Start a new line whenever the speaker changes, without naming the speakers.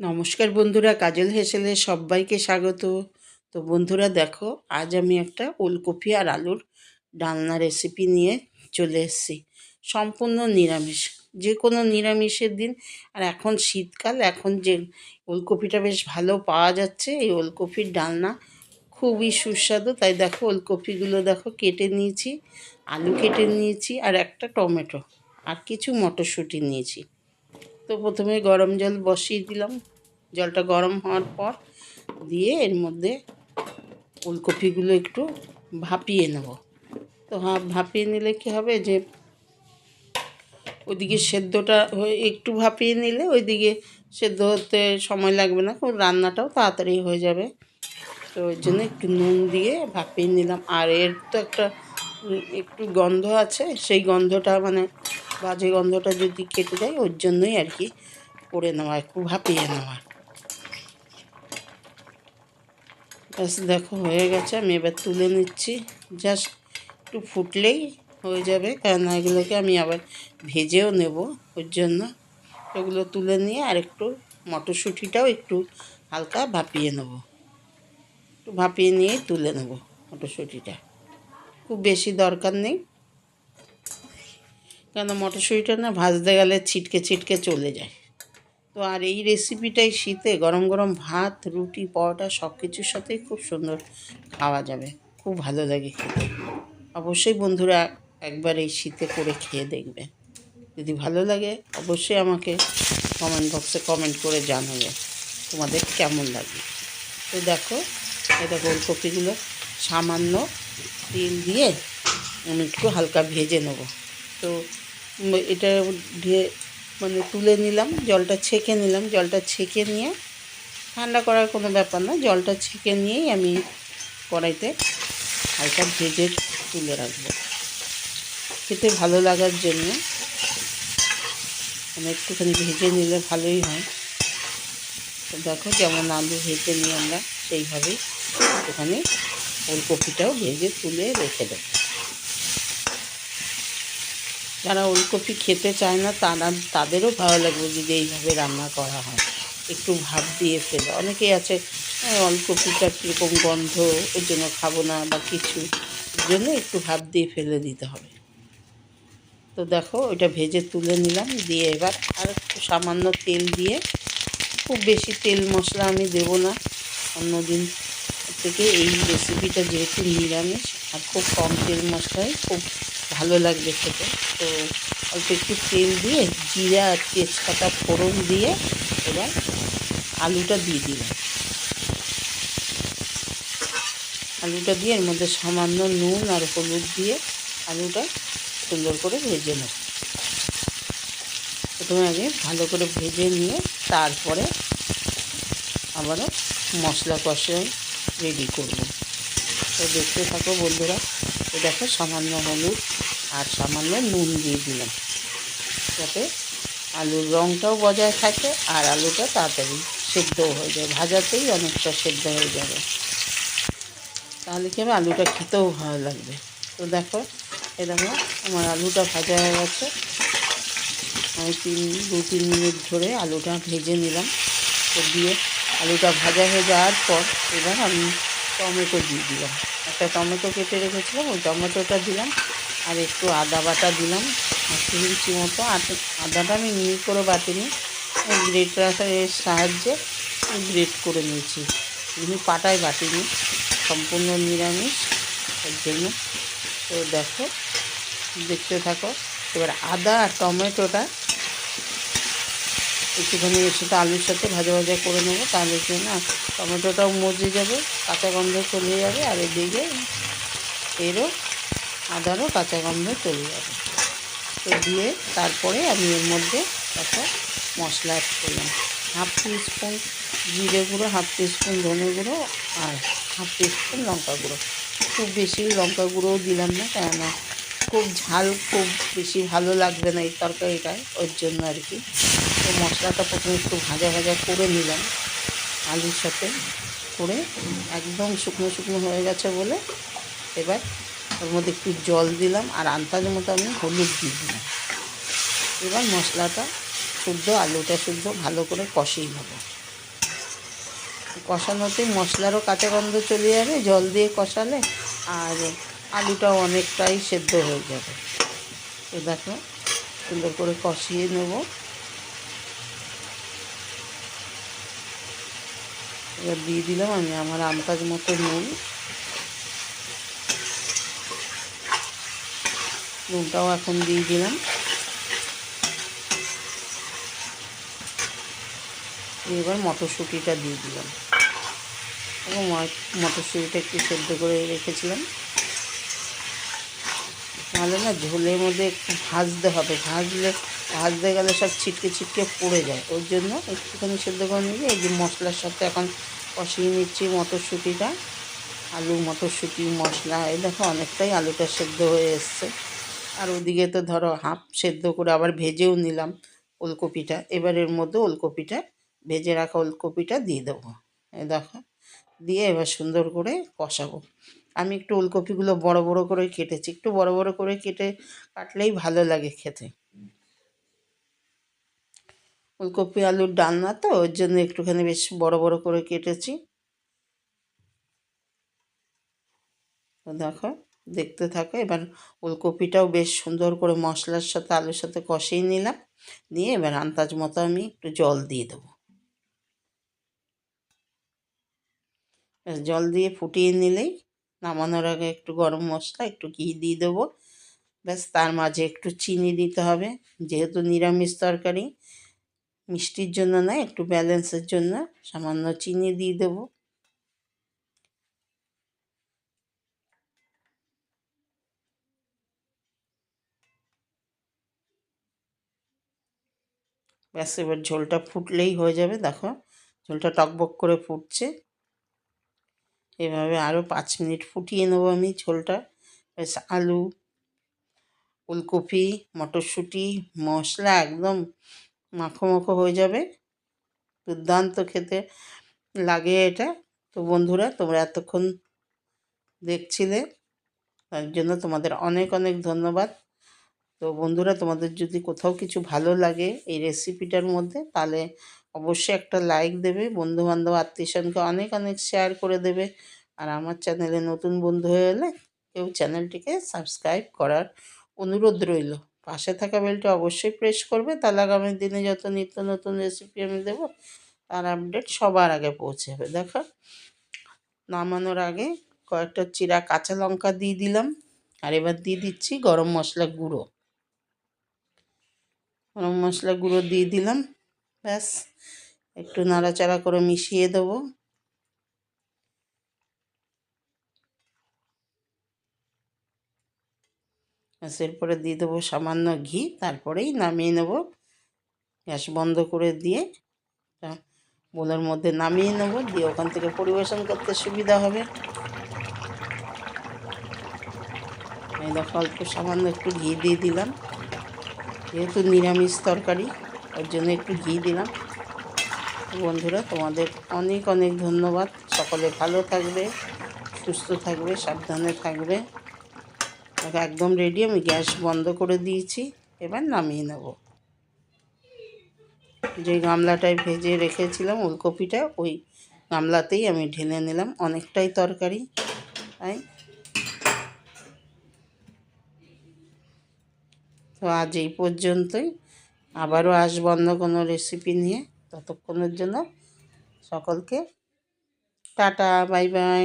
নমস্কার বন্ধুরা, কাজল হেসেলে সবাইকে স্বাগত। তো বন্ধুরা দেখো, আজ আমি একটা ওলকপি আর আলুর ডালনা রেসিপি নিয়ে চলে এসেছি। সম্পূর্ণ নিরামিষ, যে কোনো নিরামিষের দিন। আর এখন শীতকাল, এখন যে ওলকপিটা বেশ ভালো পাওয়া যাচ্ছে, এই ওলকপির ডালনা খুবই সুস্বাদু। তাই দেখো, ওলকপিগুলো দেখো, কেটে নিয়েছি, আলু কেটে নিয়েছি, আর একটা টমেটো, আর কিছু মটরশুঁটি নিয়েছি। তো প্রথমে গরম জল বসিয়ে দিলাম। জলটা গরম হওয়ার পর দিয়ে এর মধ্যে ফুলকপিগুলো একটু ভাপিয়ে নেব। তো হ্যাঁ ভাপিয়ে নিলে কী হবে যে ওইদিকে সেদ্ধটা একটু ভাপিয়ে নিলে ওইদিকে সেদ্ধ হতে সময় লাগবে না রান্নাটাও তাড়াতাড়ি হয়ে যাবে। তো ওই জন্য একটু নুন দিয়ে ভাপিয়ে নিলাম। আর এর তো একটা একটু গন্ধ আছে, সেই গন্ধটা মানে বাজে গন্ধটা যদি কেটে যায়, ওর জন্যই আর কি করে নেওয়া, একটু ভাপিয়ে নেওয়া। ব্যাস, দেখো, হয়ে গেছে, আমি এবার তুলে নিচ্ছি। জাস্ট একটু ফুটলেই হয়ে যাবে, কারণ এগুলোকে আমি আবার ভেজেও নেব ওর জন্য। ওগুলো তুলে নিয়ে আর একটু মটরশুঁটিটাও একটু হালকা ভাপিয়ে নেব। একটু ভাপিয়ে নিয়ে তুলে নেব মটরশুঁটিটা। খুব বেশি দরকার নেই। কেন মটরশুঁটিটা না ভাজতে গেলে ছিটকে ছিটকে চলে যায়। তো আর এই রেসিপিটাই শীতে গরম গরম ভাত, রুটি, পরোটা সব কিছুর সাথেই খুব সুন্দর খাওয়া যাবে। খুব ভালো লাগে খেতে। অবশ্যই বন্ধুরা একবার এই শীতে করে খেয়ে দেখবে। যদি ভালো লাগে অবশ্যই আমাকে কমেন্ট বক্সে কমেন্ট করে জানাবে। তোমাদের কেমন লাগে? তো দেখো, এটা গোলকপিগুলো সামান্য তেল দিয়ে আমি একটু হালকা ভেজে নেব। তো এটা মানে তুলে নিলাম, জলটা ছেঁকে নিলাম। জলটা ছেঁকে নিয়ে ঠান্ডা করার কোনো ব্যাপার না, জলটা ছেঁকে নিয়েই আমি কড়াইতে হালকা ভেজে তুলে রাখব। খেতে ভালো লাগার জন্য মানে একটুখানি ভেজে নিলে ভালোই হয়। তো দেখো যেমন আলু ভেজে নিই আমরা, সেইভাবেই একটুখানি ফুলকপিটাও ভেজে তুলে রেখে দেবো। যারা ওলকপি খেতে চায় না, তারা, তাদেরও ভালো লাগবে যদি এইভাবে রান্না করা হয়। একটু ভাব দিয়ে ফেলে। অনেকেই আছে ওলকপিটা কীরকম গন্ধ ওই জন্য খাব না বা কিছু। জন্য একটু ভাব দিয়ে ফেলে দিতে হবে। তো দেখো, ওইটা ভেজে তুলে নিলাম। দিয়ে এবার আর একটু সামান্য তেল দিয়ে, খুব বেশি তেল মশলা আমি দেবো না। অন্যদিন থেকে এই রেসিপিটা যেহেতু নিরামিষ, আর খুব কম তেল মশলায় খুব ভালো লাগবে খেতে। তো অল্প একটু তেল দিয়ে, জিরা আর তেজপাতা ফোড়ন দিয়ে এবার আলুটা দিয়ে দিলাম। আলুটা দিয়ে এর মধ্যে সামান্য নুন আর হলুদ দিয়ে আলুটা সুন্দর করে ভেজে নেব। প্রথমে আগে ভালো করে ভেজে নিয়ে তারপরে আবারও মশলা কষাই রেডি করব। তো দেখতে থাকো বন্ধুরা। দেখো সামান্য হলুদ আর সামান্য নুন দিয়ে দিলাম। যাতে আলুর রঙটাও বজায় থাকে আর আলুটা তাড়াতাড়ি সেদ্ধও হয়ে যায়। ভাজাতেই অনেকটা সেদ্ধ হয়ে যাবে। তাহলে কি হবে? আলুটা খেতেও ভালো লাগবে। তো দেখো এ দেখো আমার আলুটা ভাজা হয়ে গেছে। আমি তিন, দু, তিন মিনিট ধরে আলুটা ভেজে নিলাম। তো দিয়ে আলুটা ভাজা হয়ে যাওয়ার পর এবার আমি টমেটো দিয়ে দিলাম। একটা টমেটো কেটে রেখেছিলাম, ওই টমেটোটা দিলাম, আর একটু আদা বাটা দিলাম ইঞ্চি মতো। আদাটা আমি মিহি করে বাটিনি গ্রেটারের সাহায্যে গ্রেট করে নিয়েছি। এমনি পাটায় বাটিনি, সম্পূর্ণ নিরামিষ, এর জন্য। তো দেখো, দেখতে থাকো, এবার আদা আর টমেটোটা একটুখানি সেটা আলুর সাথে ভাজা ভাজা করে নেব। তাহলে কি না টমেটোটাও মজে যাবে, কাঁচা গন্ধ চলে যাবে আর এদিকে এরও আদারও কাঁচা গন্ধ চলে যাবে। তো দিয়ে তারপরে আমি এর মধ্যে একটা মশলা অ্যাড করলাম। হাফ স্পুন জিরে গুঁড়ো, হাফ স্পুন ধনে গুঁড়ো আর হাফ স্পুন লঙ্কা গুঁড়ো। খুব বেশি লঙ্কা গুঁড়োও দিলাম না, কেননা খুব ঝাল, খুব বেশি ভালো লাগবে না এই তরকারিটায়, ওর জন্য আর কি। তো মশলাটা প্রথমে একটু ভাজা ভাজা করে নিলাম। আলুর সাথে করে একদম শুকনো শুকনো হয়ে গেছে বলে এবার ওর মধ্যে একটু জল দিলাম আর আন্দাজ মতো আমি হলুদ দিয়ে দিলাম। এবার মশলাটা শুদ্ধ, আলুটা শুদ্ধ, ভালো করে কষিয়ে নেব। কষানোতেই মশলারও কাঁচা গন্ধ চলে যাবে, জল দিয়ে কষালে আর আলুটাও অনেকটাই সেদ্ধ হয়ে যাবে। তো দেখো, সুন্দর করে কষিয়ে নেব। এবার দিয়ে দিলাম আমি আমার আমতাজ মতো নুন। নুনটাও এখন দিয়ে দিলাম। এবার মটরশুঁটিটা দিয়ে দিলাম। এবং মটরশুঁটিটা একটু সেদ্ধ করে রেখেছিলাম। তাহলে না, ঝোলের মধ্যে একটু ভাজতে হবে। ভাজলে, ভাজতে গেলে সব ছিটকে ছিটকে পড়ে যায়। ওর জন্য একটুখানি সেদ্ধ করে নিয়ে এই যে মশলার সাথে এখন কষিয়ে নিচ্ছি মটরশুঁটিটা। আলু মটরশুঁটি, মশলা, এই দেখো অনেকটাই আলুটা সেদ্ধ হয়ে এসছে। আর ওদিকে তো ধরো হাফ সেদ্ধ করে আবার ভেজেও নিলাম ওলকপিটা। এবার এর মধ্যে ওলকপিটা, ভেজে রাখা ওলকপিটা দিয়ে দেবো। এই দেখো, দিয়ে এবার সুন্দর করে কষাবো। আমি একটু ওলকপিগুলো বড় বড় করে কেটেছি। একটু বড় বড় করে কেটে কাটলেই ভালো লাগে খেতে। ওলকপি, আলুর ডালনা তো, ওর জন্য একটুখানি বেশ বড় বড় করে কেটেছি। দেখো, দেখতে থাকো। এবার ওলকপিটাও বেশ সুন্দর করে মশলার সাথে, আলুর সাথে কষিয়ে নিলাম। নিয়ে এবার আন্দাজ মতো আমি একটু জল দিয়ে দেবো। জল দিয়ে ফুটিয়ে নিলেই নামানোর আগে একটু গরম মশলা, একটু ঘি দিয়ে দেবো। ব্যাস, তার মাঝে একটু চিনি দিতে হবে। যেহেতু নিরামিষ তরকারি, মিষ্টির জন্য না একটু ব্যালেন্সের জন্য সামান্য চিনি দিয়ে দেবো। ব্যাস, এবার ঝোলটা ফুটলেই হয়ে যাবে। দেখো, ঝোলটা টকবক করে ফুটছে। এভাবে আরও পাঁচ মিনিট ফুটিয়ে নেব আমি ঝোলটা। বেশ আলু, ফুলকপি, মটরশুঁটি, মশলা একদম মাখো মাখো হয়ে যাবে। দুর্দান্ত খেতে লাগে এটা। তো বন্ধুরা, তোমরা এতক্ষণ দেখছিলে, তার জন্য তোমাদের অনেক অনেক ধন্যবাদ। তো বন্ধুরা, তোমাদের যদি কোথাও কিছু ভালো লাগে এই রেসিপিটার মধ্যে, তাহলে অবশ্যই একটা লাইক দেবে, বন্ধুবান্ধব আত্মীয়স্বজনকে অনেক অনেক শেয়ার করে দেবে। আর আমার চ্যানেলে নতুন বন্ধু হয়ে এলে কেউ চ্যানেলটিকে সাবস্ক্রাইব করার অনুরোধ রইল। পাশে থাকা বেলটা অবশ্যই প্রেস করবে, তাহলে আগামী দিনে যত নিত্য নতুন রেসিপি আমি দেবো, তার আপডেট সবার আগে পৌঁছে যাবে। দেখো, নামানোর আগে কয়েকটা চিরা কাঁচা লঙ্কা দিয়ে দিলাম, আর এবার দিয়ে দিচ্ছি গরম মশলা গুঁড়ো। গরম মশলা গুঁড়ো দিয়ে দিলাম। ব্যাস, একটু নাড়াচাড়া করে মিশিয়ে দেবো। এরপরে দিয়ে দেবো সামান্য ঘি, তারপরেই নামিয়ে নেব। গ্যাস বন্ধ করে দিয়ে বোলের মধ্যে নামিয়ে নেব, দিয়ে ওখান থেকে পরিবেশন করতে সুবিধা হবে। এই দেখো, অল্প সামান্য একটু ঘি দিয়ে দিলাম। যেহেতু নিরামিষ তরকারি। ওর জন্য একটু ঘি দিলাম। বন্ধুরা, তোমাদের অনেক অনেক ধন্যবাদ। সকলে ভালো থাকবে, সুস্থ থাকবে, সাবধানে থাকবে। একদম রেডি আমি গ্যাস বন্ধ করে দিয়েছি। এবার নামিয়ে নেব। যে গামলাটায় ভেজে রেখেছিলাম, ওলকপিটা, ওই গামলাতেই আমি ঢেলে নিলাম। অনেকটাই তরকারি, তাই? তো আজ এই পর্যন্তই। আবারও আসব অন্য কোনো রেসিপি নিয়ে ততক্ষণের জন্য সকলকে টাটা বাই বাই